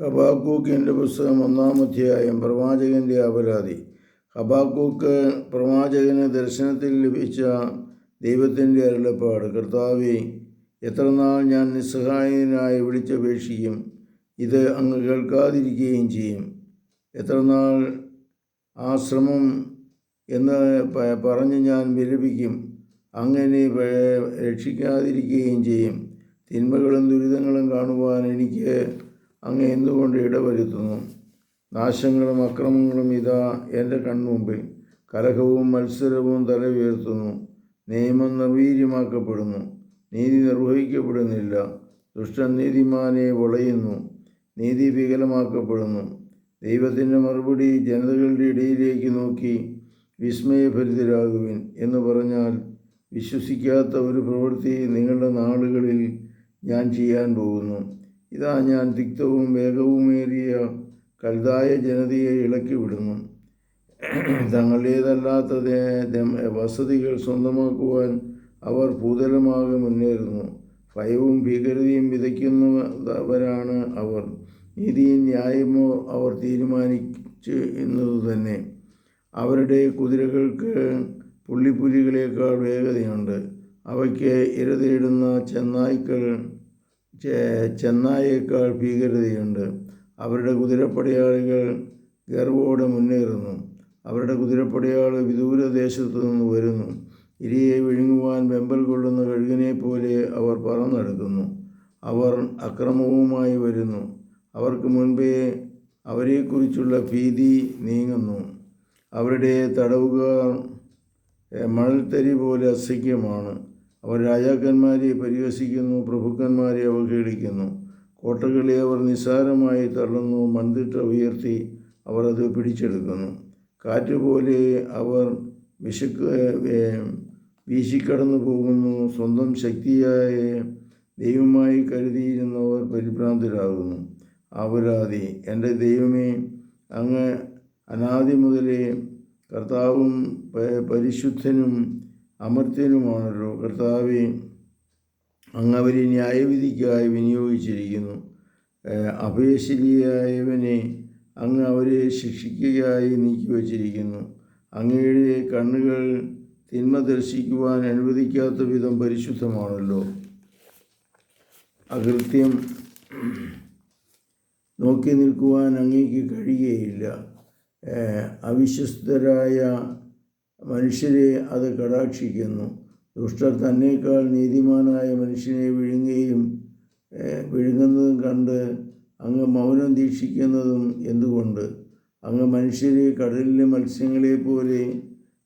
ഹബാക്കൂക്കിന്റെ പുസ്തകം ഒന്നാം അധ്യായം പ്രവാചകന്റെ അപരാധി. ഹബാക്കൂക്ക് പ്രവാചകന് ദർശനത്തിൽ ലഭിച്ച ദൈവത്തിന്റെ അരുളപ്പാട് കർത്താവെ എത്ര നാൾ ഞാൻ നിസ്സഹായനായി വിളിച്ചപേക്ഷിക്കും? ഇത് അങ്ങ് കേൾക്കാതിരിക്കുകയും ചെയ്യും. എത്ര നാൾ ആ ശ്രമം എന്ന് പറഞ്ഞ് ഞാൻ വിലപിക്കും അങ്ങനെ രക്ഷിക്കാതിരിക്കുകയും ചെയ്യും. തിന്മകളും ദുരിതങ്ങളും കാണുവാൻ എനിക്ക് അങ്ങ് എന്തുകൊണ്ട് ഇടവരുത്തുന്നു? നാശങ്ങളും അക്രമങ്ങളും ഇതാ എന്റെ കൺമുമ്പിൽ. കലഹവും മത്സരവും തല ഉയർത്തുന്നു നിയമം നിർവീര്യമാക്കപ്പെടുന്നു. നീതി നിർവഹിക്കപ്പെടുന്നില്ല. ദുഷ്ടൻ നീതിമാനെ വളയുന്നു. നീതി വികലമാക്കപ്പെടുന്നു. ദൈവത്തിന്റെ മറുപടി ജനതകളുടെ ഇടയിലേക്ക് നോക്കി വിസ്മയഭരിതരാകുവിൻ എന്ന് പറഞ്ഞാൽ വിശ്വസിക്കാത്ത ഒരു പ്രവൃത്തി നിങ്ങളുടെ നാളുകളിൽ ഞാൻ ചെയ്യാൻ പോകുന്നു. ഇതാ ഞാൻ തിക്തവും വേഗവുമേറിയ കൽതായ ജനതയെ ഇളക്കി വിടുന്നു. തങ്ങളുടേതല്ലാത്ത വസതികൾ സ്വന്തമാക്കുവാൻ അവർ ഭൂതലമാകെ മുന്നേറുന്നു. ഭയവും ഭീകരതയും വിതയ്ക്കുന്നവരാണ് അവർ. നീതിയും ന്യായമോ അവർ തീരുമാനിച്ചു എന്നത് തന്നെ. അവരുടെ കുതിരകൾക്ക് പുള്ളിപ്പുലികളേക്കാൾ വേഗതയുണ്ട്. അവയ്ക്ക് ഇര തേടുന്ന ചെന്നായ്ക്കൾ ചെന്നായേക്കാൾ ഭീകരതയുണ്ട്. അവരുടെ കുതിരപ്പടയാളികൾ ഗർവോടെ മുന്നേറുന്നു. അവരുടെ കുതിരപ്പടയാൾ വിദൂരദേശത്തു നിന്ന് വരുന്നു. ഇരയെ വിഴുങ്ങുവാൻ വെമ്പൽ കൊള്ളുന്ന കഴുകനെ പോലെ അവർ പറന്നെടുക്കുന്നു. അവർ അക്രമവുമായി വരുന്നു. അവർക്ക് മുൻപേ അവരെക്കുറിച്ചുള്ള ഭീതി നീങ്ങുന്നു. അവരുടെ തടവുകാർ മണൽത്തരി പോലെ അസഖ്യമാണ് അവർ രാജാക്കന്മാരെ പരിഹസിക്കുന്നു പ്രഭുക്കന്മാരെ അവഹേളിക്കുന്നു. കോട്ടകളെ അവർ നിസ്സാരമായി തള്ളുന്നു മൺതിട്ട ഉയർത്തി അവർ അത് പിടിച്ചെടുക്കുന്നു. കാറ്റുപോലെ അവർ വിശക്ക് വീശിക്കടന്നു പോകുന്നു. സ്വന്തം ശക്തിയായ ദൈവമായി കരുതിയിരുന്നവർ പരിഭ്രാന്തരാകുന്നു. അപരാധി എന്റെ ദൈവമേ അങ്ങ് അനാദി മുതലേ കർത്താവും പരിശുദ്ധനും അമർത്യനുമാണല്ലോ കർത്താവെ അവരെ ന്യായവിധിക്കായി വിനിയോഗിച്ചിരിക്കുന്നു. അഭയശീലിയായവനെ അങ്ങ് അവരെ ശിക്ഷിക്കുകയായി നീക്കിവച്ചിരിക്കുന്നു അങ്ങയുടെ കണ്ണുകൾ തിന്മ ദർശിക്കുവാൻ അനുവദിക്കാത്ത വിധം പരിശുദ്ധമാണല്ലോ. അകൃത്യം നോക്കി നിൽക്കുവാൻ അങ്ങേക്ക് കഴിയുകയില്ല. അവിശ്വസ്തരായ മനുഷ്യരെ അത് കടാക്ഷിക്കുന്നു. ദുഷ്ടർ തന്നേക്കാൾ നീതിമാനായ മനുഷ്യനെ വിഴുങ്ങുകയും വിഴുങ്ങുന്നതും കണ്ട് അങ്ങ് മൗനം ദീക്ഷിക്കുന്നതും എന്തുകൊണ്ട്? അങ്ങ് മനുഷ്യരെ കടലിലെ മത്സ്യങ്ങളെ പോലെ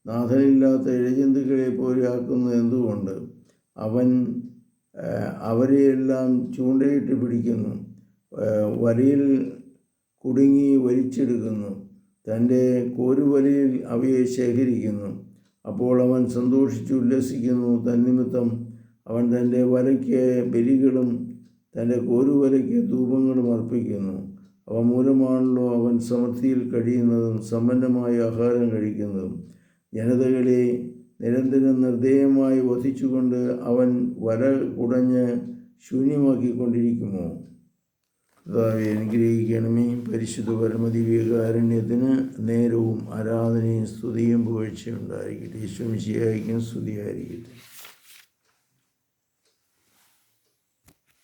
നാഥനില്ലാത്ത ഇഴജന്തുക്കളെ പോലെ ആക്കുന്നത് എന്തുകൊണ്ട്? അവൻ അവരെയെല്ലാം ചൂണ്ടയിട്ട് പിടിക്കുന്നു വരയിൽ കുടുങ്ങി വലിച്ചെടുക്കുന്നു. തന്റെ കോരുവലയിൽ അവയെ ശേഖരിക്കുന്നു. അപ്പോൾ അവൻ സന്തോഷിച്ചു ഉല്ലസിക്കുന്നു. തന്നിമിത്തം അവൻ തന്റെ വലയ്ക്ക് ബലികളും തന്റെ കോരുവലയ്ക്ക് ധൂപങ്ങളും അർപ്പിക്കുന്നു. അവ മൂലമാണല്ലോ അവൻ സമൃദ്ധിയിൽ കഴിയുന്നതും സമ്പന്നമായ ആഹാരം കഴിക്കുന്നതും. ജനതകളെ നിരന്തരം നിർദ്ദയമായി വധിച്ചുകൊണ്ട് അവൻ വല കുടഞ്ഞ് ശൂന്യമാക്കിക്കൊണ്ടിരിക്കുമോ? കർത്താവെ അനുഗ്രഹിക്കണമേ. പരിശുദ്ധ പരമദിവ്യകാരുണ്യത്തിന് നേരവും ആരാധനയും സ്തുതിയും പുകഴ്ചയും ഉണ്ടായിരിക്കട്ടെ ഈശ്വമിശിയായിരിക്കും സ്തുതിയായിരിക്കട്ടെ.